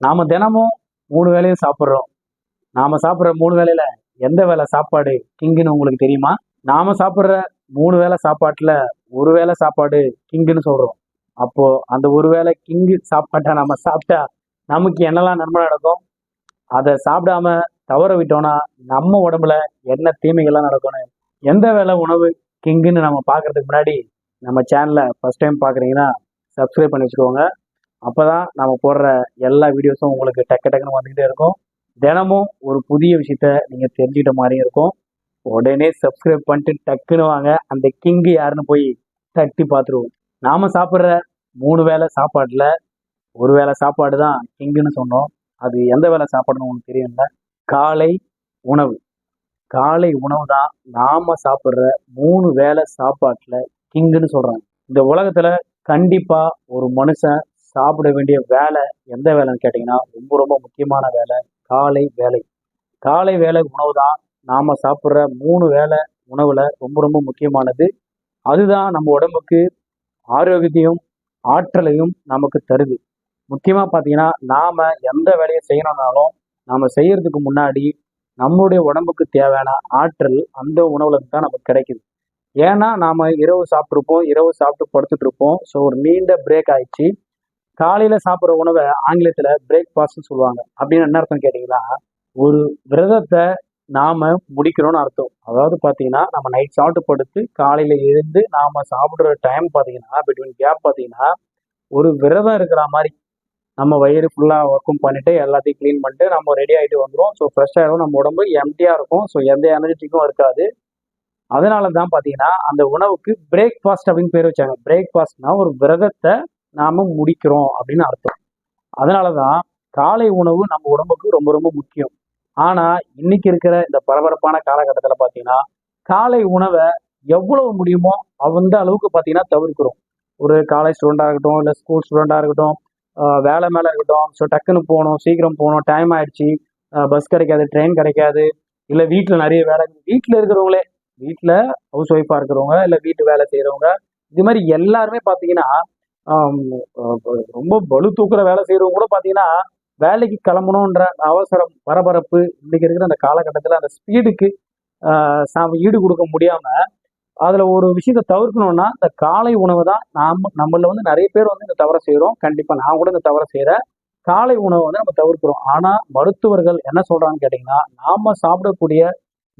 நாம தினமும் மூணு வேளையும் சாப்பிட்றோம். நாம சாப்பிட்ற மூணு வேளையில எந்த வேலை சாப்பாடு கிங்குன்னு உங்களுக்கு தெரியுமா? நாம சாப்பிட்ற மூணு வேளை சாப்பாட்டுல ஒரு வேளை சாப்பாடு கிங்குன்னு சொல்றோம். அப்போ அந்த ஒரு வேளை கிங்கு சாப்பாட்டை நம்ம சாப்பிட்டா நமக்கு என்னெல்லாம் நன்மை நடக்கும்? அதை சாப்பிடாம தவற விட்டோம்னா நம்ம உடம்புல என்ன தீமைகள்லாம் நடக்கும்னு எந்த வேலை உணவு கிங்குன்னு நம்ம பார்க்கறதுக்கு முன்னாடி நம்ம சேனலை ஃபர்ஸ்ட் டைம் பார்க்குறீங்கன்னா சப்ஸ்கிரைப் பண்ணி வச்சுக்கோங்க. அப்பதான் நம்ம போடுற எல்லா வீடியோஸும் உங்களுக்கு டக்கு டக்குன்னு வந்துக்கிட்டே இருக்கும். தினமும் ஒரு புதிய விஷயத்த நீங்கள் தெரிஞ்சுக்கிட்ட மாதிரியும் இருக்கும். உடனே சப்ஸ்கிரைப் பண்ணிட்டு டக்குன்னு வாங்க. அந்த கிங்கு யாருன்னு போய் தட்டி பார்த்துருவோம். நாம் சாப்பிட்ற மூணு வேளை சாப்பாட்டில் ஒரு வேளை சாப்பாடு தான் கிங்குன்னு சொன்னோம். அது எந்த வேலை சாப்பாடுன்னு உங்களுக்கு தெரியும்ல காலை உணவு. காலை உணவு தான் நாம் சாப்பிட்ற மூணு வேளை சாப்பாட்டில் கிங்குன்னு சொல்கிறாங்க இந்த உலகத்தில் கண்டிப்பாக ஒரு மனுஷன் சாப்பிட வேண்டிய வேலை எந்த வேலைன்னு கேட்டிங்கன்னா ரொம்ப ரொம்ப முக்கியமான வேலை காலை வேலை. காலை வேலை உணவு தான். நாம் சாப்பிட்ற மூணு வேலை உணவில் ரொம்ப ரொம்ப முக்கியமானது. அதுதான் நம்ம உடம்புக்கு ஆரோக்கியத்தையும் ஆற்றலையும் நமக்கு தருது. முக்கியமாக பார்த்தீங்கன்னா நாம் எந்த வேலையை செய்யணும்னாலும் நாம் செய்யறதுக்கு முன்னாடி நம்மளுடைய உடம்புக்கு தேவையான ஆற்றல் அந்த உணவுலருந்து தான் நமக்கு கிடைக்குது. ஏன்னா நாம் இரவு சாப்பிட்ருப்போம் இரவு சாப்பிட்டு படுத்துட்டு இருப்போம் ஸோ ஒரு நீண்ட பிரேக் ஆயிடுச்சு. காலையில சாப்பிட்ற உணவை ஆங்கிலத்துல பிரேக்ஃபாஸ்ட்னு சொல்லுவாங்க. அப்படின்னு என்ன அர்த்தம் கேட்டிங்கன்னா ஒரு விரதத்தை நாம முடிக்கிறோம்னு அர்த்தம். அதாவது பார்த்தீங்கன்னா நம்ம நைட் சாப்பிட்டு படுத்து காலையில எழுந்து நாம சாப்பிடுற டைம் பார்த்தீங்கன்னா பிட்வீன் கேப் பார்த்தீங்கன்னா ஒரு விரதம் இருக்கிற மாதிரி நம்ம வயிறு ஃபுல்லாக ஒர்க்கும் பண்ணிட்டு எல்லாத்தையும் க்ளீன் பண்ணிட்டு நம்ம ரெடி ஆகிட்டு வந்துடும் ஸோ ஃப்ரெஷ் ஆகிடும் நம்ம உடம்பு எம்டியாக இருக்கும். ஸோ எந்த எனர்ஜிக்கும் இருக்காது. அதனால தான் பார்த்தீங்கன்னா அந்த உணவுக்கு பிரேக்ஃபாஸ்ட் அப்படின்னு பேர் வச்சாங்க. பிரேக்ஃபாஸ்ட்னா ஒரு விரதத்தை நாம முடிக்கிறோம் அப்படின்னு அர்த்தம். அதனால தான் காலை உணவு நம்ம உடம்புக்கு ரொம்ப ரொம்ப முக்கியம். ஆனால் இன்னைக்கு இருக்கிற இந்த பரபரப்பான காலகட்டத்தில் பாத்தீங்கன்னா காலை உணவை எவ்வளவு முடியுமோ அந்த அளவுக்கு பார்த்தீங்கன்னா தவிர்க்கிறோம். ஒரு காலேஜ் ஸ்டூடெண்டா இருக்கட்டும் இல்லை ஸ்கூல் ஸ்டூடெண்டா இருக்கட்டும் வேலை மேலே இருக்கட்டும் ஸோ டக்குன்னு போகணும் சீக்கிரம் போகணும் டைம் ஆயிடுச்சு பஸ் கிடைக்காது ட்ரெயின் கிடைக்காது இல்லை வீட்டில் நிறைய வேலை வீட்டில் இருக்கிறவங்களே வீட்டில் ஹவுஸ் ஒய்ஃபாக இருக்கிறவங்க இல்லை வீட்டு வேலை செய்கிறவங்க இது மாதிரி எல்லாருமே பார்த்தீங்கன்னா ரொம்ப பலு தூக்குற வேலை செய்கிறவங்க கூட பார்த்தீங்கன்னா வேலைக்கு கிளம்பணுன்ற அவசரம் பரபரப்பு இன்னைக்கு இருக்கிற அந்த காலகட்டத்தில் அந்த ஸ்பீடுக்கு ஈடு கொடுக்க முடியாமல் அதில் ஒரு விஷயத்த தவிர்க்கணும்னா இந்த காலை உணவு தான் நாம் நம்மள வந்து நிறைய பேர் வந்து இந்த தவறை செய்கிறோம் கண்டிப்பாக நான் கூட இந்த தவறை செய்கிறேன் காலை உணவை வந்து நம்ம தவிர்க்கிறோம். ஆனால் மருத்துவர்கள் என்ன சொல்கிறாங்கன்னு கேட்டிங்கன்னா நாம் சாப்பிடக்கூடிய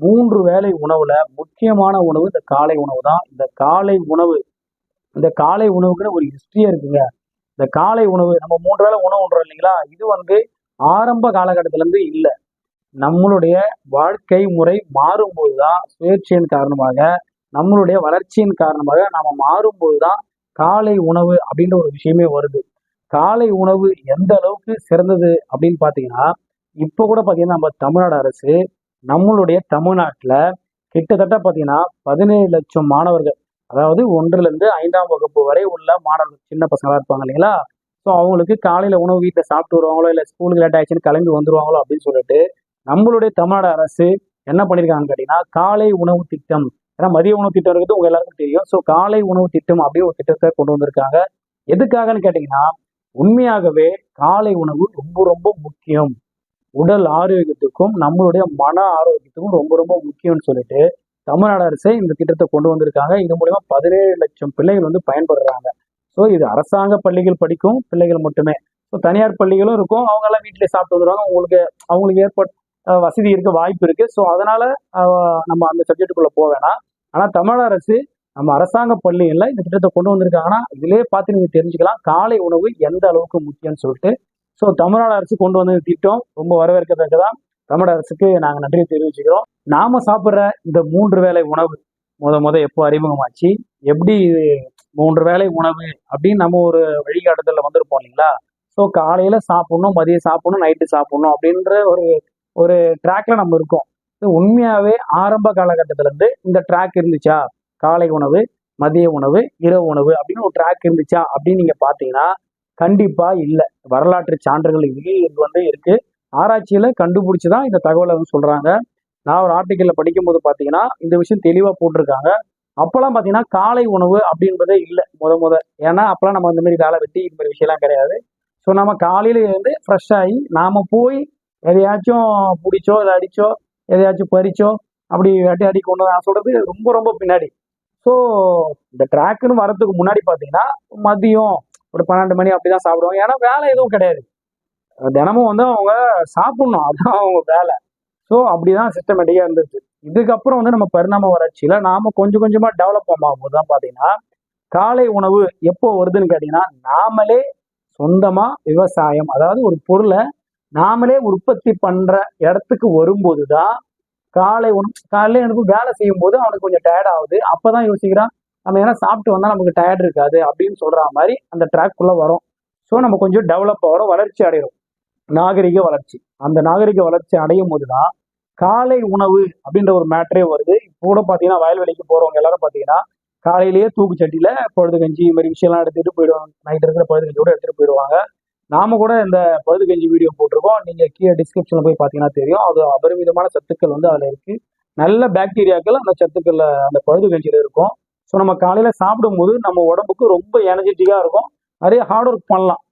மூன்று வேலை உணவுல முக்கியமான உணவு இந்த காலை உணவு தான். இந்த காலை உணவு இந்த காலை உணவுக்குன்னு ஒரு ஹிஸ்ட்ரியே இருக்குங்க. இந்த காலை உணவு நம்ம மூன்று வேளை உணவு உண்றோம் இல்லைங்களா? இது வந்து ஆரம்ப காலகட்டத்திலேருந்து இல்லை. நம்மளுடைய வாழ்க்கை முறை மாறும்போது தான் சுயேட்சையின் காரணமாக நம்மளுடைய வளர்ச்சியின் காரணமாக நம்ம மாறும்போது தான் காலை உணவு அப்படின்ற ஒரு விஷயமே வருது. காலை உணவு எந்த அளவுக்கு சிறந்தது அப்படின்னு பார்த்தீங்கன்னா இப்போ கூட பார்த்தீங்கன்னா நம்ம தமிழ்நாடு அரசு நம்மளுடைய தமிழ்நாட்டில் கிட்டத்தட்ட பார்த்தீங்கன்னா பதினேழு லட்சம் மாணவர்கள் அதாவது ஒன்றுலேருந்து ஐந்தாம் வகுப்பு வரை உள்ள மாணவர்கள் சின்ன பசங்களாக இருப்பாங்க இல்லைங்களா? ஸோ அவங்களுக்கு காலையில் உணவு வீட்டில் சாப்பிட்டு வருவாங்களோ இல்லை ஸ்கூலுக்கு லேட் ஆயிடுச்சுன்னு கிளம்பி வந்துருவாங்களோ அப்படின்னு சொல்லிட்டு நம்மளுடைய தமிழ்நாடு அரசு என்ன பண்ணியிருக்காங்கன்னு கேட்டிங்கன்னா காலை உணவு திட்டம். ஏன்னா மதிய உணவு திட்டம் இருக்குது உங்கள் எல்லாருக்கும் தெரியும். ஸோ காலை உணவு திட்டம் அப்படி ஒரு திட்டத்தை கொண்டு வந்திருக்காங்க. எதுக்காகன்னு கேட்டிங்கன்னா உண்மையாகவே காலை உணவு ரொம்ப ரொம்ப முக்கியம். உடல் ஆரோக்கியத்துக்கும் நம்மளுடைய மன ஆரோக்கியத்துக்கும் ரொம்ப ரொம்ப முக்கியம்னு சொல்லிட்டு தமிழ்நாடு அரசே இந்த திட்டத்தை கொண்டு வந்திருக்காங்க. இது மூலயமா பதினேழு லட்சம் பிள்ளைகள் வந்து பயன்படுறாங்க ஸோ இது அரசாங்க பள்ளிகள் படிக்கும் பிள்ளைகள் மட்டுமே. ஸோ தனியார் பள்ளிகளும் இருக்கும். அவங்க எல்லாம் வீட்டிலே சாப்பிட்டு வந்துடுவாங்க. அவங்களுக்கு அவங்களுக்கு ஏற்பட் வசதி இருக்க வாய்ப்பு இருக்கு. ஸோ அதனால நம்ம அந்த சப்ஜெக்டுக்குள்ள போக வேணாம். ஆனால் தமிழக அரசு நம்ம அரசாங்க பள்ளிகளில் இந்த திட்டத்தை கொண்டு வந்திருக்காங்கன்னா இதிலே பார்த்து நீங்க தெரிஞ்சுக்கலாம். காலை உணவு எந்த அளவுக்கு முக்கியம்னு சொல்லிட்டு. ஸோ தமிழ்நாடு அரசு கொண்டு வந்த திட்டம் ரொம்ப வரவேற்கத்தக்கதான் தமிழ் அரசுக்கு நாங்கள் நன்றி தெரிவிச்சுக்கிறோம். நாம சாப்பிட்ற இந்த மூன்று வேளை உணவு முத முத எப்போ அறிமுகமாச்சு எப்படி இது மூன்று வேலை உணவு அப்படின்னு நம்ம ஒரு வழிகாட்டுதலில் வந்திருப்போம் இல்லைங்களா? ஸோ காலையில சாப்பிடணும் மதியம் சாப்பிடணும் நைட்டு சாப்பிடணும் அப்படின்ற ஒரு ஒரு ட்ராக்ல நம்ம இருக்கோம். உண்மையாவே ஆரம்ப காலகட்டத்துலேருந்து இந்த ட்ராக் இருந்துச்சா? காலை உணவு மதிய உணவு இரவு உணவு அப்படின்னு ஒரு ட்ராக் இருந்துச்சா அப்படின்னு நீங்க பாத்தீங்கன்னா கண்டிப்பா இல்லை. வரலாற்று சான்றுகள் இது இது வந்து இருக்கு. ஆராய்ச்சியில் கண்டுபிடிச்சி தான் இந்த தகவலை வந்து சொல்கிறாங்க நான் ஒரு ஆர்டிக்கலில் படிக்கும்போது பார்த்தீங்கன்னா இந்த விஷயம் தெளிவாக போட்டிருக்காங்க. அப்போல்லாம் பார்த்தீங்கன்னா காலை உணவு அப்படின்றதே இல்லை முத முத. ஏன்னா அப்போலாம் நம்ம இந்த மாதிரி வேலை வெட்டி இந்த மாதிரி விஷயம்லாம் கிடையாது. ஸோ நம்ம காலையில இருந்து ஃப்ரெஷ் ஆகி நாம் போய் எதையாச்சும் பிடிச்சோ இல்லை அடிச்சோ எதையாச்சும் பறிச்சோ அப்படி அடி அடி கொண்டு நான் சொல்கிறது ரொம்ப ரொம்ப பின்னாடி. ஸோ இந்த ட்ராக்குன்னு வரதுக்கு முன்னாடி பார்த்தீங்கன்னா மதியம் ஒரு பன்னெண்டு மணி அப்படி தான் சாப்பிடுவாங்க ஏன்னா வேலை எதுவும் கிடையாது. தினமும் வந்து அவங்க சாப்பிடணும். அதுதான் அவங்க வேலை. ஸோ அப்படிதான் சிஸ்டமேட்டிக்காக இருந்துச்சு. இதுக்கப்புறம் வந்து நம்ம பரிணாம வளர்ச்சியில நாம கொஞ்சம் கொஞ்சமா டெவலப் ஆகும்போது தான் பார்த்தீங்கன்னா காலை உணவு எப்போ வருதுன்னு கேட்டிங்கன்னா நாமளே சொந்தமா விவசாயம் அதாவது ஒரு பொருளை நாமளே உற்பத்தி பண்ற இடத்துக்கு வரும்போது தான் காலை உணவு காலையில எனக்கு வேலை செய்யும் போது அவனுக்கு கொஞ்சம் டயர்ட் ஆகுது. அப்பதான் யோசிக்கிறான் நம்ம ஏன்னா சாப்பிட்டு வந்தா நமக்கு டயர்ட் இருக்காது அப்படின்னு சொல்ற மாதிரி அந்த ட்ராக்குள்ள வரும். ஸோ நம்ம கொஞ்சம் டெவலப் ஆகிறோம் வளர்ச்சி அடைகிறோம் நாகரிக வளர்ச்சி. அந்த நாகரிக வளர்ச்சி அடையும் போது தான் காலை உணவு அப்படின்ற ஒரு மேட்டரே வருது. இப்போ கூட பார்த்தீங்கன்னா வயல்வெளிக்கு போகிறவங்க எல்லாரும் பார்த்தீங்கன்னா காலையிலேயே தூக்குச்சட்டியில் பழுது கஞ்சி இது மாதிரி விஷயம்லாம் எடுத்துட்டு போயிடுவாங்க. நைட் இருக்கிற பழுது கஞ்சி கூட எடுத்துகிட்டு போயிடுவாங்க. நாம கூட இந்த பழுது கஞ்சி வீடியோ போட்டிருக்கோம். நீங்கள் கீழே டிஸ்கிரிப்ஷனில் போய் பார்த்தீங்கன்னா தெரியும். அது அபரிமிதமான சத்துக்கள் வந்து அதில் இருக்குது நல்ல பாக்டீரியாக்கள் அந்த சத்துக்களில் அந்த பழுது கஞ்சியில் இருக்கும். ஸோ நம்ம காலையில் சாப்பிடும்போது நம்ம உடம்புக்கு ரொம்ப எனர்ஜெட்டிக்காக இருக்கும். நிறைய ஹார்ட் ஒர்க் பண்ணலாம்.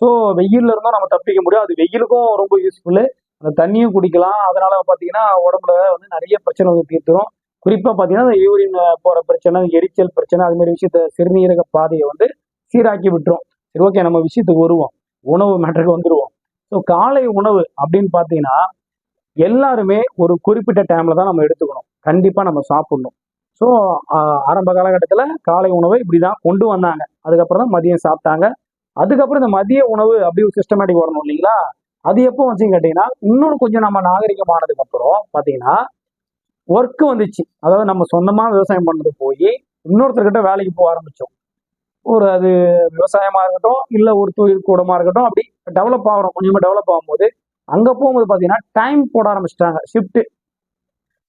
ஸோ வெயில்ல இருந்தால் நம்ம தப்பிக்க முடியும் அது வெயிலுக்கும் ரொம்ப யூஸ்ஃபுல்லு அந்த தண்ணியும் குடிக்கலாம். அதனால பார்த்தீங்கன்னா உடம்புல வந்து நிறைய பிரச்சனை வந்து தீர்த்துரும். குறிப்பாக பார்த்தீங்கன்னா இந்த யூரின் போகிற பிரச்சனை எரிச்சல் பிரச்சனை அது மாதிரி விஷயத்த சிறுநீரக பாதையை வந்து சீராக்கி விட்டுரும். சரி ஓகே நம்ம விஷயத்துக்கு வருவோம். உணவு மேட்டருக்கு வந்துடுவோம் ஸோ காலை உணவு அப்படின்னு பார்த்தீங்கன்னா எல்லாருமே ஒரு குறிப்பிட்ட டைம்ல தான் நம்ம எடுத்துக்கணும். கண்டிப்பாக நம்ம சாப்பிடணும். ஸோ ஆரம்ப காலகட்டத்தில் காலை உணவை இப்படி தான் கொண்டு வந்தாங்க. அதுக்கப்புறம் தான் மதியம் சாப்பிட்டாங்க. அதுக்கப்புறம் இந்த மதிய உணவு அப்படி ஒரு சிஸ்டமேட்டிக் வரணும் இல்லைங்களா? அது எப்போ வந்துச்சு கேட்டிங்கன்னா இன்னொன்று கொஞ்சம் நம்ம நாகரிகமானதுக்கு அப்புறம் பார்த்தீங்கன்னா ஒர்க்கு வந்துச்சு. அதாவது நம்ம சொந்தமாக விவசாயம் பண்ணது போய் இன்னொருத்தர்கிட்ட வேலைக்கு போக ஆரம்பித்தோம் ஒரு அது விவசாயமாக இருக்கட்டும் இல்லை ஒரு தொழில் கூடமாக இருக்கட்டும் அப்படி டெவலப் ஆகிறோம். கொஞ்சமாக டெவலப் ஆகும்போது அங்கே போகும்போது பார்த்தீங்கன்னா டைம் போட ஆரம்பிச்சிட்டாங்க. ஷிஃப்ட்டு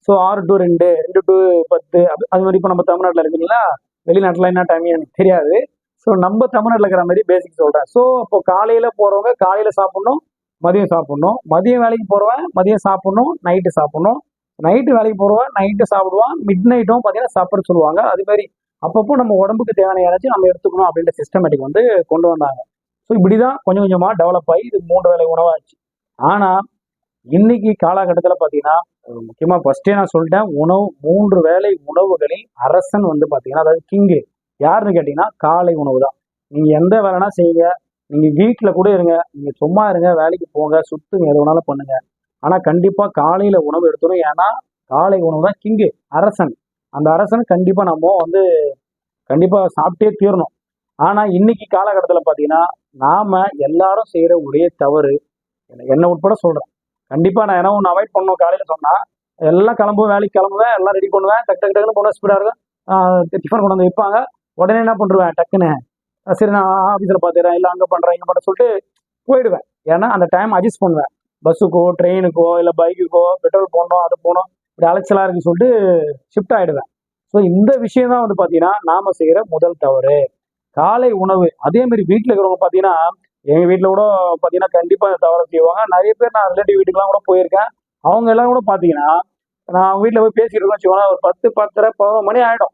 ஸோ ஆறு டு ரெண்டு ரெண்டு டு பத்து அது அது மாதிரி இப்போ நம்ம தமிழ்நாட்டில் இருக்குங்களா வெளிநாட்டில் என்ன டைம் எனக்கு தெரியாது. ஸோ நம்ம தமிழ்நாட்டில் இருக்கிற மாதிரி பேசிக் சொல்கிறேன் ஸோ இப்போ காலையில் போகிறவங்க காலையில் சாப்பிட்ணும் மதியம் சாப்பிட்ணும். மதியம் வேலைக்கு போகிறவன் மதியம் சாப்பிட்ணும் நைட்டு சாப்பிட்ணும். நைட்டு வேலைக்கு போகிறவன் நைட்டு சாப்பிடுவான் மிட் நைட்டும் பார்த்தீங்கன்னா சாப்பிட சொல்லுவாங்க. அது மாதிரி அப்பப்போ நம்ம உடம்புக்கு தேவையான யாராச்சும் நம்ம எடுத்துக்கணும் அப்படின்ற சிஸ்டமேட்டிக் வந்து கொண்டு வந்தாங்க. ஸோ இப்படி தான் கொஞ்சம் கொஞ்சமாக டெவலப் ஆகி இது மூன்று வேலை உணவாச்சு. ஆனால் இன்னைக்கு காலகட்டத்தில் பார்த்தீங்கன்னா முக்கியமாக ஃபர்ஸ்டே நான் சொல்லிட்டேன் உணவு மூன்று வேலை உணவுகளில் அரசன் வந்து பார்த்தீங்கன்னா அதாவது கிங்கு யாருன்னு கேட்டிங்கன்னா காலை உணவு தான் நீங்கள் எந்த வேலைனா செய்யுங்க. நீங்கள் வீட்டில் கூட இருங்க. நீங்கள் சும்மா இருங்க. வேலைக்கு போங்க. சுத்துங்க. எது வேணாலும் பண்ணுங்க. ஆனால் கண்டிப்பாக காலையில் உணவு எடுத்துடும் ஏன்னா காலை உணவு தான் கிங்கு அரசன். அந்த அரசன் கண்டிப்பாக நம்ம வந்து கண்டிப்பாக சாப்பிட்டே தீரணும். ஆனால் இன்னைக்கு காலகட்டத்தில் பார்த்தீங்கன்னா நாம எல்லாரும் செய்கிற ஒரே தவறு என்ன உட்பட சொல்கிறேன் கண்டிப்பாக நான் என்ன ஒன்று அவாய்ட் பண்ணணும் காலையில் சொன்னால் எல்லாம் கிளம்புவேன் வேலைக்கு கிளம்புவேன் எல்லாம் ரெடி பண்ணுவேன் டக்கு டக்கு டக்குன்னு போன ஸ்பீடாக இருக்கும். டிஃபன் கொண்டு வந்து வைப்பாங்க. உடனே என்ன பண்ணுவேன் டக்குன்னு சரி நான் ஆஃபீஸில் பார்த்துறேன் இல்லை அங்கே பண்ணுறேன் இங்கே பண்ணுறேன் சொல்லிட்டு போயிடுவேன். ஏன்னா அந்த டைம் அட்ஜஸ்ட் பண்ணுவேன். பஸ்ஸுக்கோ ட்ரெயினுக்கோ இல்லை பைக்குக்கோ பெட்ரோல் போடணும் அது போகணும் இப்படி அலைச்சலாக இருக்குன்னு சொல்லிட்டு ஷிஃப்ட் ஆகிடுவேன் ஸோ இந்த விஷயம் தான் வந்து பார்த்தீங்கன்னா நாம செய்கிற முதல் தவறு. காலை உணவு. அதே மாதிரி வீட்டில் இருக்கிறவங்க பார்த்தீங்கன்னா எங்கள் வீட்டில் கூட பார்த்தீங்கன்னா கண்டிப்பாக இந்த தவறை செய்வாங்க. நிறைய பேர் நான் ரிலேட்டிவ் வீட்டுக்குலாம் கூட போயிருக்கேன். அவங்க எல்லாம் கூட பார்த்தீங்கன்னா நான் வீட்டில் போய் பேசிக்கிட்டு இருக்கோம் வச்சுக்கோங்க ஒரு பத்து பத்தரை பதினொரு மணி ஆகிடும்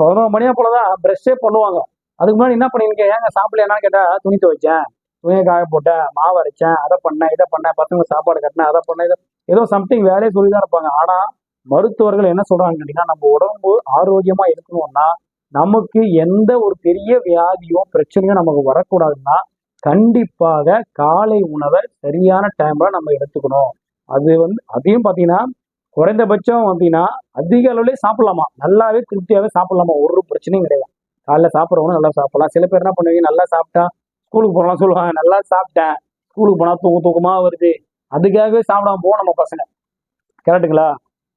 பதினோரு மணியா போலதான் ப்ரெஷ்ஷே பண்ணுவாங்க. அதுக்கு முன்னாடி என்ன பண்ணிருக்கேன் ஏங்க சாப்பிடல என்னன்னு கேட்டால் துணி துவைச்சேன். துணியை காய போட்டேன் மாவு அரைச்சேன் அதை பண்ணேன் இதை பண்ணேன் பசங்க சாப்பாடு கட்டினேன் அதை பண்ணேன் இதை ஏதோ சம்திங் வேலையை சொல்லி தான் இருப்பாங்க. ஆனால் மருத்துவர்கள் என்ன சொல்றாங்கன்னு கேட்டீங்கன்னா நம்ம உடம்பு ஆரோக்கியமா இருக்கணும்னா நமக்கு எந்த ஒரு பெரிய வியாதியோ பிரச்சனையோ நமக்கு வரக்கூடாதுன்னா கண்டிப்பாக காலை உணவை சரியான டைம்ல நம்ம எடுத்துக்கணும். அது வந்து அதையும் பார்த்தீங்கன்னா குறைந்தபட்சம் அப்படின்னா அதிக அளவுலேயே சாப்பிடலாமா? நல்லாவே திருப்தியாகவே சாப்பிடலாமா? ஒரு பிரச்சனையும் கிடையாது. காலைல சாப்பிட்றவங்க நல்லா சாப்பிடலாம். சில பேர் என்ன பண்ணுவீங்க? நல்லா சாப்பிட்டா ஸ்கூலுக்கு போகலாம் சொல்லுவாங்க. நல்லா சாப்பிட்டேன். ஸ்கூலுக்கு போனால் தூக்கம் தூக்கமா வருது. அதுக்காகவே சாப்பிடாம போவோம் நம்ம பசங்க. கரெக்டுங்களா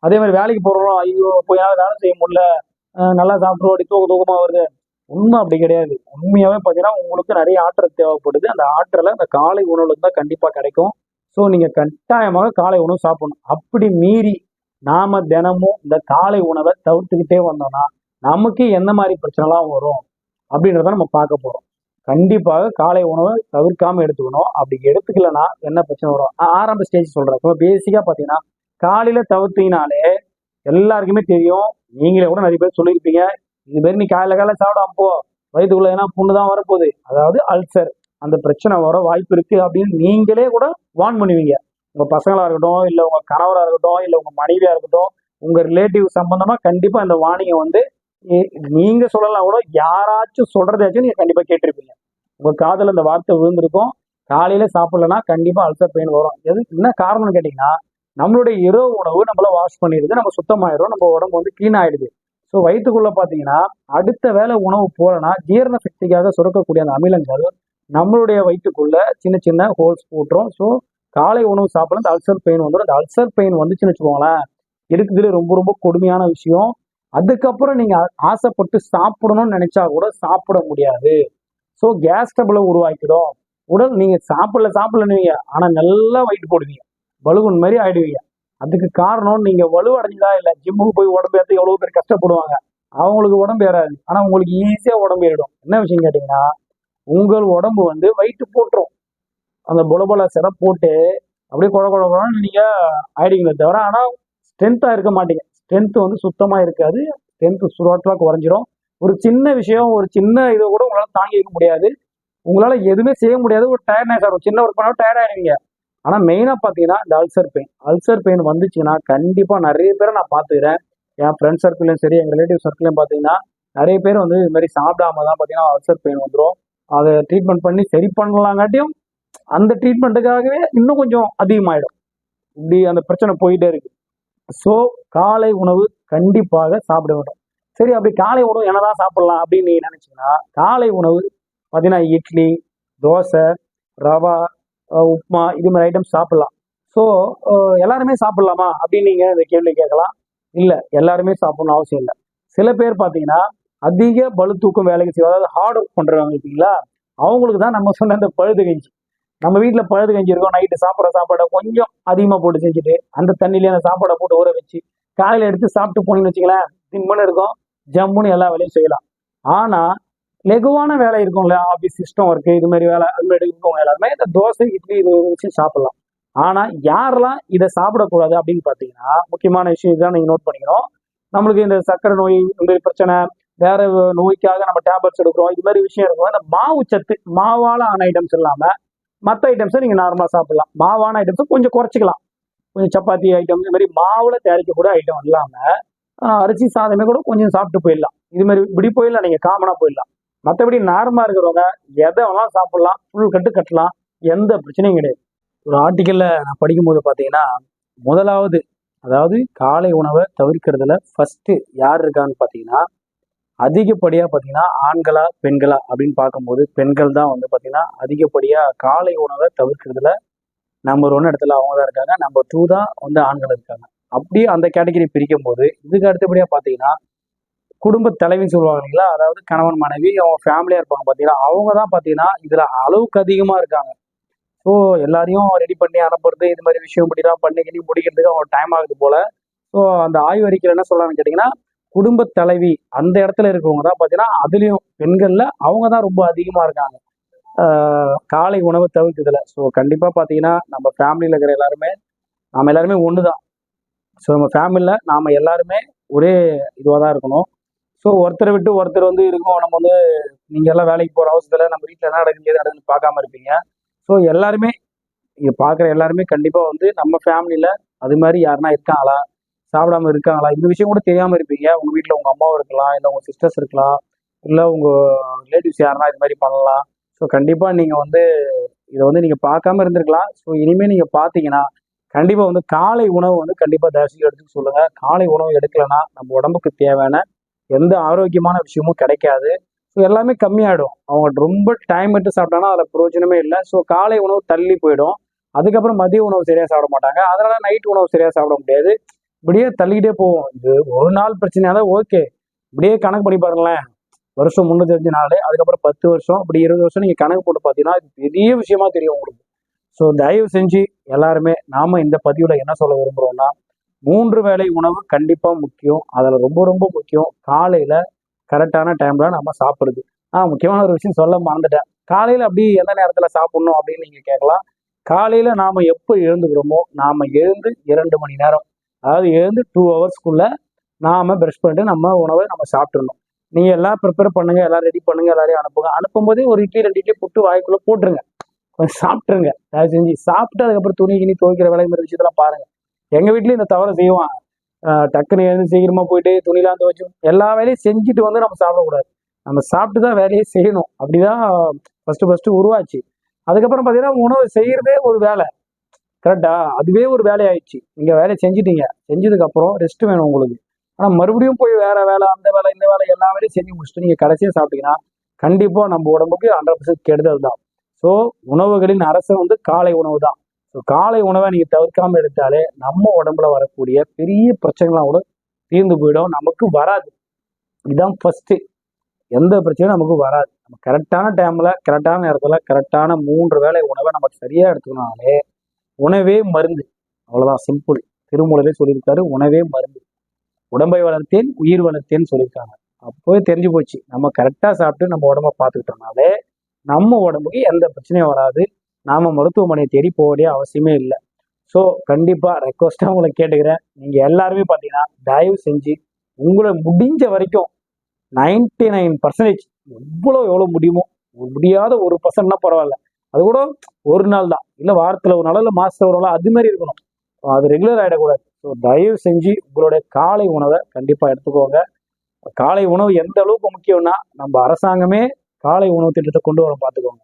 அதே மாதிரி வேலைக்கு போகிறோம் ஐயோ போய் வேலை செய்ய முடியல. நல்லா சாப்பிட்றோம் அப்படி தூக்க தூக்கமா வருது. உண்மை அப்படி கிடையாது. உண்மையாவே பார்த்தீங்கன்னா உங்களுக்கு நிறைய ஆற்றல் தேவைப்படுது. அந்த ஆற்றலை அந்த காலை உணவுல தான் கண்டிப்பாக கிடைக்கும். ஸோ நீங்கள் கட்டாயமாக காலை உணவு சாப்பிடணும். அப்படி மீறி நாம தினமும் இந்த காலை உணவை தவிர்த்துக்கிட்டே வந்தோம்னா நமக்கு எந்த மாதிரி பிரச்சனைலாம் வரும் அப்படின்றத நம்ம பார்க்க போகிறோம் கண்டிப்பாக காலை உணவை தவிர்க்காம எடுத்துக்கணும். அப்படி எடுத்துக்கலனா என்ன பிரச்சனை வரும்? ஆரம்ப ஸ்டேஜ் சொல்கிறேன் இப்போ பேசிக்காக பார்த்தீங்கன்னா காலையில் தவிர்த்தீங்கனாலே எல்லாருக்குமே தெரியும். நீங்களே கூட நிறைய பேர் சொல்லியிருப்பீங்க. இது மாரி நீ காலைல காலைல சாப்பிடாம போ. வயிற்றுக்குள்ள ஏன்னா புண்ணு தான் வரப்போகுது. அதாவது அல்சர் அந்த பிரச்சனை வர வாய்ப்பு இருக்கு அப்படின்னு நீங்களே கூட வார்ன் பண்ணுவீங்க. உங்க பசங்களா இருக்கட்டும் இல்ல உங்க கணவரா இருக்கட்டும் இல்ல உங்க மனைவியா இருக்கட்டும் உங்க ரிலேட்டிவ் சம்பந்தமா கண்டிப்பா அந்த வார்னிங்கை வந்து நீங்க சொல்லலாம் கூட யாராச்சும் சொல்றதாச்சும் நீங்க கண்டிப்பா கேட்டிருப்பீங்க. உங்க காதல அந்த வார்த்தை விழுந்திருக்கும். காலையில சாப்பிடலன்னா கண்டிப்பா அல்சர் பெயின் வரும். எது என்ன காரணம்னு கேட்டீங்கன்னா நம்மளுடைய இரவு உணவு நம்மள வாஷ் பண்ணிடுது நம்ம சுத்தமாயிரும் நம்ம உடம்பு வந்து க்ளீன் ஆயிடுது. ஸோ வயிற்றுக்குள்ள பார்த்தீங்கன்னா அடுத்த வேளை உணவு போலனா ஜீரண சக்திக்காக சுரக்கக்கூடிய அந்த அமிலங்கள் நம்மளுடைய வயிற்றுக்குள்ள சின்ன சின்ன ஹோல்ஸ் போட்டுரும் ஸோ காலை உணவு சாப்பிடும் அந்த அல்சர் பெயின் வந்துடும் அந்த அல்சர் பெயின் வந்துச்சுன்னு வச்சுக்கோங்களேன் இருக்குதுல ரொம்ப ரொம்ப கொடுமையான விஷயம். அதுக்கப்புறம் நீங்கள் ஆசைப்பட்டு சாப்பிடணும்னு நினைச்சா கூட சாப்பிட முடியாது. ஸோ கேஸ் ட்ரபிளை உருவாக்கிடும். உடல் நீங்கள் சாப்பிடல சாப்பிடலன்னுவீங்க. ஆனால் நல்லா வயிற்று போடுவீங்க. பலுகுன் மாதிரி ஆயிடுவீங்க. அதுக்கு காரணம் நீங்க வலுவடைஞ்சதா இல்லை ஜிம்முக்கு போய் உடம்பு ஏற்ற எவ்வளவு பேர் கஷ்டப்படுவாங்க. அவங்களுக்கு உடம்பு ஏறாது. ஆனா உங்களுக்கு ஈஸியா உடம்பு ஏறிடும். என்ன விஷயம் கேட்டீங்கன்னா உங்கள் உடம்பு வந்து வயிற்று போட்டுரும். அந்த பொலபொல சிறை போட்டு அப்படியே குழ குழ குழன்னு நீங்க ஆயிடுங்களே தவிர ஆனா ஸ்ட்ரென்த்தா இருக்க மாட்டீங்க. ஸ்ட்ரென்த் வந்து சுத்தமா இருக்காது. ஸ்ட்ரென்த் சுரோட்டலா குறைஞ்சிரும். ஒரு சின்ன விஷயம் ஒரு சின்ன இதை கூட உங்களால தாங்கிக்க முடியாது. உங்களால எதுவுமே செய்ய முடியாது. ஒரு டயர்ட்னஸ் ஆகும் சின்ன ஒர்க் பண்ணாலும் டயர்ட் ஆயிடுவீங்க. ஆனா மெயினா பாத்தீங்கன்னா இந்த அல்சர் பெயின் அல்சர் பெயின் வந்துச்சுன்னா கண்டிப்பா நிறைய பேரை நான் பாத்துக்கிறேன். என் ஃப்ரெண்ட் சர்க்கிளையும் சரி எங்க ரிலேட்டிவ் சர்க்கிளையும் பாத்தீங்கன்னா நிறைய பேர் வந்து இது மாதிரி சாப்பிடாம தான் பாத்தீங்கன்னா அல்சர் பெயின் வந்துடும் அதை ட்ரீட்மெண்ட் பண்ணி சரி பண்ணலாங்காட்டியும் அந்த ட்ரீட்மெண்ட்டுக்காகவே இன்னும் கொஞ்சம் அதிகமாயிடும். இப்படி அந்த பிரச்சனை போயிட்டே இருக்கு. ஸோ காலை உணவு கண்டிப்பாக சாப்பிட வேண்டும். சரி அப்படி காலை உணவு என்னதான் சாப்பிடலாம் அப்படின்னு நீ நினைச்சீங்கன்னா காலை உணவு பார்த்தீங்கன்னா இட்லி தோசை ரவா உப்மா உப்புமா இது மாதிரி ஐட்டம் சாப்பிடலாம். ஸோ எல்லாருமே சாப்பிடலாமா அப்படின்னு நீங்கள் இந்த கேள்வி கேட்கலாம்? இல்லை எல்லாருமே சாப்பிடணும் அவசியம் இல்லை. சில பேர் பார்த்தீங்கன்னா அதிக பளு தூக்கம் வேலைக்கு செய்வோம் அதாவது ஹார்ட் ஒர்க் பண்றவங்க இருக்கீங்களா? அவங்களுக்கு தான் நம்ம சொன்ன அந்த பழுது கஞ்சி. நம்ம வீட்டில் பழுது கஞ்சி இருக்கும். நைட்டு சாப்பிட்ற சாப்பாடை கொஞ்சம் அதிகமாக போட்டு செஞ்சுட்டு அந்த தண்ணியிலே அந்த சாப்பாடை போட்டு ஊற வச்சு காலையில் எடுத்து சாப்பிட்டு போனீங்கன்னு வச்சுங்களேன் தின்மனு இருக்கும். ஜம்முன்னு எல்லா வேலையும் செய்யலாம். ஆனால் லெகுவான வேலை இருக்கும்ல ஆஃபீஸ் சிஸ்டம் ஒர்க்கு இது மாதிரி வேலை அது மாதிரி இருக்கவங்க எல்லாருமே இந்த தோசை இட்லி இது வச்சு சாப்பிடலாம். ஆனால் யாரெல்லாம் இதை சாப்பிடக்கூடாது அப்படின்னு பார்த்தீங்கன்னா முக்கியமான விஷயம் இதுதான் நீங்கள் நோட் பண்ணிக்கணும். நம்மளுக்கு இந்த சர்க்கரை நோய் இந்த பிரச்சனை வேற நோய்க்காக நம்ம டேப்லெட்ஸ் எடுக்கிறோம். இது மாதிரி விஷயம் இருக்கும். அந்த மாவு சத்து மாவால ஆன ஐட்டம்ஸ் இல்லாமல் மற்ற ஐட்டம்ஸை நீங்கள் நார்மலாக சாப்பிடலாம். மாவான ஐட்டம்ஸை கொஞ்சம் குறைச்சிக்கலாம். கொஞ்சம் சப்பாத்தி ஐட்டம் இது மாதிரி மாவுல தயாரிக்கக்கூடிய ஐட்டம் இல்லாமல் அரிசி சாதமே கூட கொஞ்சம் சாப்பிட்டு போயிடலாம். இது மாதிரி இப்படி போயிடலாம். நீங்கள் காமனாக போயிடலாம். மற்றபடி நார்மலாக இருக்கிறவங்க எதை வேணாலும் சாப்பிடலாம். ஃபுல் கட்டு கட்டலாம். எந்த பிரச்சனையும் கிடையாது. ஒரு ஆர்டிக்கல்ல நான் படிக்கும்போது பார்த்தீங்கன்னா முதலாவது அதாவது காலை உணவை தவிர்க்கிறதுல ஃபர்ஸ்ட் யார் இருக்கான்னு பார்த்தீங்கன்னா அதிகப்படியாக பார்த்தீங்கன்னா ஆண்களா பெண்களா அப்படின்னு பார்க்கும்போது பெண்கள் தான் வந்து பார்த்தீங்கன்னா அதிகப்படியாக காலை உணவை தவிர்க்கிறதுல நம்பர் ஒன்று இடத்துல அவங்க தான் இருக்காங்க. நம்பர் டூ தான் வந்து ஆண்கள் இருக்காங்க. அப்படியே அந்த கேட்டகரி பிரிக்கும் போது இதுக்கு அடுத்தபடியாக பார்த்தீங்கன்னா குடும்ப தலைவின்னு சொல்லுவாங்க இல்லைங்களா? அதாவது கணவன் மனைவி அவங்க ஃபேமிலியாக இருப்பாங்க பார்த்தீங்கன்னா அவங்க தான் பார்த்தீங்கன்னா இதில் அளவுக்கு அதிகமாக இருக்காங்க. ஸோ எல்லாரையும் ரெடி பண்ணி அனுப்புறது இது மாதிரி விஷயம் இப்படிலாம் பண்ணி கிண்ணி முடிக்கிறதுக்கு அவங்க டைம் ஆகுது போல. ஸோ அந்த ஆய்வு அறிக்கையில் என்ன சொல்லலாம்னு கேட்டிங்கன்னா குடும்ப தலைவி அந்த இடத்துல இருக்கவங்க தான் பார்த்தீங்கன்னா அதுலேயும் பெண்களில் அவங்க தான் ரொம்ப அதிகமாக இருக்காங்க. காலை உணவை தவிர்க்கிறதுல. ஸோ கண்டிப்பாக பார்த்தீங்கன்னா நம்ம ஃபேமிலியில் இருக்கிற எல்லாருமே நாம் எல்லாருமே ஒன்று தான் ஸோ நம்ம ஃபேமிலியில் நாம் எல்லாருமே ஒரே இதுவாக தான் இருக்கணும். ஸோ ஒருத்தரை விட்டு ஒருத்தர் வந்து இருக்கும். நம்ம வந்து நீங்கள் எல்லாம் வேலைக்கு போகிற அவசரத்தில் நம்ம வீட்டில் என்ன நடக்குது ஏது பார்க்காம இருப்பீங்க. ஸோ எல்லாருமே இங்கே பார்க்குற எல்லாருமே கண்டிப்பாக வந்து நம்ம ஃபேமிலியில் அது மாதிரி யாருன்னா இருக்காங்களா? சாப்பிடாம இருக்காங்களா? இந்த விஷயம் கூட தெரியாமல் இருப்பீங்க. உங்கள் வீட்டில் உங்கள் அம்மாவும் இருக்கலாம் இல்லை உங்கள் சிஸ்டர்ஸ் இருக்கலாம் இல்லை உங்கள் ரிலேட்டிவ்ஸ் யாருன்னா இது மாதிரி பண்ணலாம். ஸோ கண்டிப்பாக நீங்கள் வந்து இதை வந்து நீங்கள் பார்க்காம இருந்திருக்கலாம். ஸோ இனிமேல் நீங்கள் பார்த்தீங்கன்னா கண்டிப்பாக வந்து காலை உணவு வந்து கண்டிப்பாக தரிசி எடுத்துக்க சொல்லுங்கள் காலை உணவு எடுக்கலைன்னா நம்ம உடம்புக்கு தேவையான எந்த ஆரோக்கியமான விஷயமும் கிடைக்காது. ஸோ எல்லாமே கம்மியாயிடும். அவங்க ரொம்ப டைம் எடுத்து சாப்பிட்டாங்கன்னா அதில் பிரயோஜனமே இல்லை. ஸோ காலை உணவு தள்ளி போயிடும். அதுக்கப்புறம் மதிய உணவு சரியாக சாப்பிட மாட்டாங்க. அதனால நைட் உணவு சரியாக சாப்பிட முடியாது. இப்படியே தள்ளிக்கிட்டே போவோம். இது ஒரு நாள் பிரச்சனையாக தான் ஓகே. இப்படியே கணக்கு பண்ணி பாருங்களேன். வருஷம் முந்நூற்றி நாள் அதுக்கப்புறம் பத்து வருஷம் அப்படி இருபது வருஷம் நீங்கள் கணக்கு போட்டு பார்த்தீங்கன்னா இது பெரிய விஷயமா தெரியும் உங்களுக்கு. ஸோ தயவு செஞ்சு எல்லாருமே நாம இந்த பதிவில் என்ன சொல்ல விரும்புகிறோம்னா மூன்று வேளை உணவு கண்டிப்பாக முக்கியம். அதில் ரொம்ப ரொம்ப முக்கியம். காலையில் கரெக்டான டைமில் நம்ம சாப்பிடுது ஆ முக்கியமான ஒரு விஷயம் சொல்ல மறந்துட்டேன். காலையில் அப்படி எந்த நேரத்தில் சாப்பிட்ணும் அப்படின்னு நீங்கள் கேட்கலாம். காலையில் நாம் எப்போ எழுந்துக்கிறோமோ நாம் எழுந்து இரண்டு மணி நேரம் அதாவது எழுந்து டூ ஹவர்ஸ்க்குள்ள நாம ப்ரஷ் பண்ணிட்டு நம்ம உணவை நம்ம சாப்பிட்றணும் நீங்கள் எல்லாம் ப்ரிப்பேர் பண்ணுங்க எல்லாம் ரெடி பண்ணுங்க எல்லாரையும் அனுப்புங்க. அனுப்பும்போதே ஒரு இட்லி ரெண்டு இட்லி புட்டு வாய்க்குள்ளே போட்டுருங்க. கொஞ்சம் சாப்பிட்ருங்க தயவு செஞ்சு சாப்பிட்டு அதுக்கப்புறம் துணி கிணி துவைக்கிற வேலை மாதிரி விஷயத்தெல்லாம் பாருங்க. எங்கள் வீட்லேயும் இந்த தவறை செய்வான் டக்குன்னு எழுந்து சீக்கிரமாக போயிட்டு துணிலாம் துவைச்சு எல்லா வேலையும் செஞ்சுட்டு வந்து நம்ம சாப்பிடக்கூடாது. நம்ம சாப்பிட்டு தான் வேலையை செய்யணும். அப்படிதான் ஃபர்ஸ்ட் ஃபர்ஸ்ட் உருவாச்சு. அதுக்கப்புறம் பார்த்தீங்கன்னா உணவு செய்யறதே ஒரு வேலை. கரெக்டா அதுவே ஒரு வேலையாயிடுச்சு. நீங்கள் வேலையை செஞ்சுட்டீங்க. செஞ்சதுக்கு அப்புறம் ரெஸ்ட் வேணும் உங்களுக்கு. ஆனால் மறுபடியும் போய் வேற வேலை அந்த வேலை இந்த வேலை எல்லா வேலையும் செஞ்சு முடிச்சுட்டு நீங்கள் கடைசியாக சாப்பிட்டீங்கன்னா கண்டிப்பாக நம்ம உடம்புக்கு ஹண்ட்ரட் பர்சன்ட் கெடுதல் தான். ஸோ உணவுகளின் அரசு வந்து காலை உணவு தான். ஸோ காலை உணவை நீங்கள் தவிர்க்காமல் எடுத்தாலே நம்ம உடம்புல வரக்கூடிய பெரிய பிரச்சனைகளாக கூட தீர்ந்து போயிடும். நமக்கு வராது. இதுதான் ஃபஸ்ட்டு எந்த பிரச்சனையும் நமக்கு வராது. நம்ம கரெக்டான டைமில் கரெக்டான நேரத்தில் கரெக்டான மூன்று வேலை உணவை நம்ம சரியாக எடுத்துக்கணும்னாலே உணவே மருந்து. அவ்வளவுதான் சிம்பிள் திருமூலரே சொல்லியிருக்காரு உணவே மருந்து. உடம்பை வளர்த்தேன் உயிர் வளர்த்தேன்னு சொல்லியிருக்காங்க. அப்போவே தெரிஞ்சு போச்சு. நம்ம கரெக்டாக சாப்பிட்டு நம்ம உடம்ப பார்த்துக்கிட்டோம்னாலே நம்ம உடம்புக்கு எந்த பிரச்சனையும் வராது. நாம மருத்துவமனையை தேடி போக வேண்டிய அவசியமே இல்லை. ஸோ கண்டிப்பாக ரெக்வஸ்ட்டாக உங்களை கேட்டுக்கிறேன். நீங்கள் எல்லாருமே பார்த்தீங்கன்னா தயவு செஞ்சு உங்களை முடிஞ்ச வரைக்கும் நைன்டி நைன் பர்சன்டேஜ் எவ்வளோ எவ்வளோ முடியுமோ முடியாத ஒரு பர்சன்ட்னா பரவாயில்ல. அது கூட ஒரு நாள் தான். இல்லை வாரத்தில் ஒரு நாள் இல்லை மாதத்தில் ஒரு நாள் அது மாதிரி இருக்கணும். அது ரெகுலர் ஆகிடக்கூடாது ஸோ தயவு செஞ்சு உங்களுடைய காலை உணவை கண்டிப்பாக எடுத்துக்கோங்க. காலை உணவு எந்த அளவுக்கு முக்கியம்னா நம்ம அரசாங்கமே காலை உணவு திட்டத்தை கொண்டு வர பார்த்துக்கோங்க.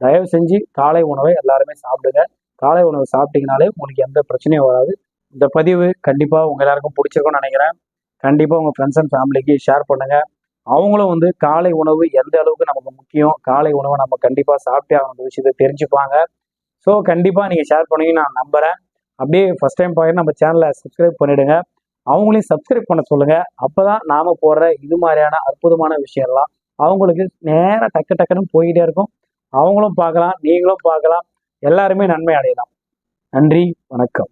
தயவு செஞ்சு காலை உணவை எல்லாருமே சாப்பிடுங்க. காலை உணவு சாப்பிட்டீங்கனாலே உங்களுக்கு எந்த பிரச்சனையும் வராது. இந்த பதிவு கண்டிப்பாக உங்கள் எல்லாருக்கும் பிடிச்சிருக்கும்னு நினைக்கிறேன். கண்டிப்பாக உங்கள் ஃப்ரெண்ட்ஸ் அண்ட் ஃபேமிலிக்கு ஷேர் பண்ணுங்கள் அவங்களும் வந்து காலை உணவு எந்த அளவுக்கு நமக்கு முக்கியம் காலை உணவை நம்ம கண்டிப்பாக சாப்பிட்டே அவங்க விஷயத்தை தெரிஞ்சுப்பாங்க ஸோ கண்டிப்பாக நீங்கள் ஷேர் பண்ணி நான் நம்புகிறேன் அப்படியே ஃபஸ்ட் டைம் பார்க்குற நம்ம சேனலை சப்ஸ்கிரைப் பண்ணிவிடுங்க அவங்களையும் சப்ஸ்கிரைப் பண்ண சொல்லுங்கள் அப்போ தான் நாம் போடுற இது மாதிரியான அற்புதமான விஷயம்லாம் அவங்களுக்கு நேராக டக்கு டக்குன்னு போயிட்டே இருக்கும். அவங்களும் பார்க்கலாம் நீங்களும் பார்க்கலாம். எல்லாருமே நன்மை அடையலாம். நன்றி வணக்கம்.